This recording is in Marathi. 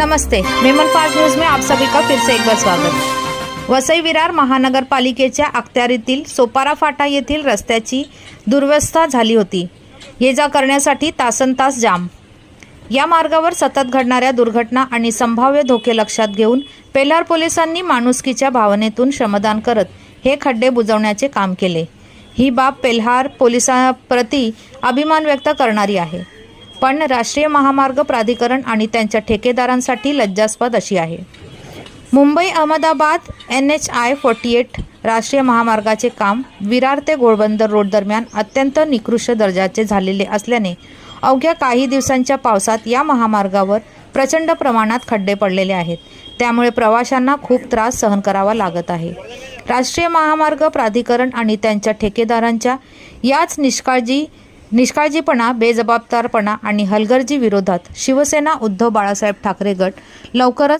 नमस्ते मेमन फास्ट न्यूज में आप सभी का फिर से एक बार स्वागत। वसई विरार महानगरपालिकेच्या अखत्यारीतील सोपारा फाटा येथील रस्त्याची दुर्वस्था झाली होती. ये जा करण्यासाठी तासन तास जाम. या मार्गावर सतत घडणाऱ्या दुर्घटना आणि संभाव्य धोके लक्षात घेऊन पेल्हार पोलिसांनी माणुसकीच्या भावनेतून श्रमदान करत हे खड्डे बुजवण्याचे काम केले. ही बाब पेल्हार पोलिसांप्रती अभिमान व्यक्त करणारी आहे. पण राष्ट्रीय महामार्ग प्राधिकरण आणि त्यांच्या ठेकेदारांसाठी लज्जास्पद अशी आहे. Mumbai Ahmedabad N H I forty eight राष्ट्रीय महामार्गाचे काम विरार ते घोडबंदर रोड दरम्यान अत्यंत निकृष्ट दर्जाचे झालेले असल्याने अवघ्या काही दिवसांच्या पावसात या महामार्गावर प्रचंड प्रमाणात खड्डे पडलेले आहेत. त्यामुळे प्रवाशांना खूप त्रास सहन करावा लागत आहे. राष्ट्रीय महामार्ग प्राधिकरण आणि त्यांच्या ठेकेदारांच्या याच निष्काळजी निष्काळजीपणा बेजबाबदारपणा आणि हलगर्जी विरोधात शिवसेना उद्धव बाळासाहेब ठाकरे गट लवकरच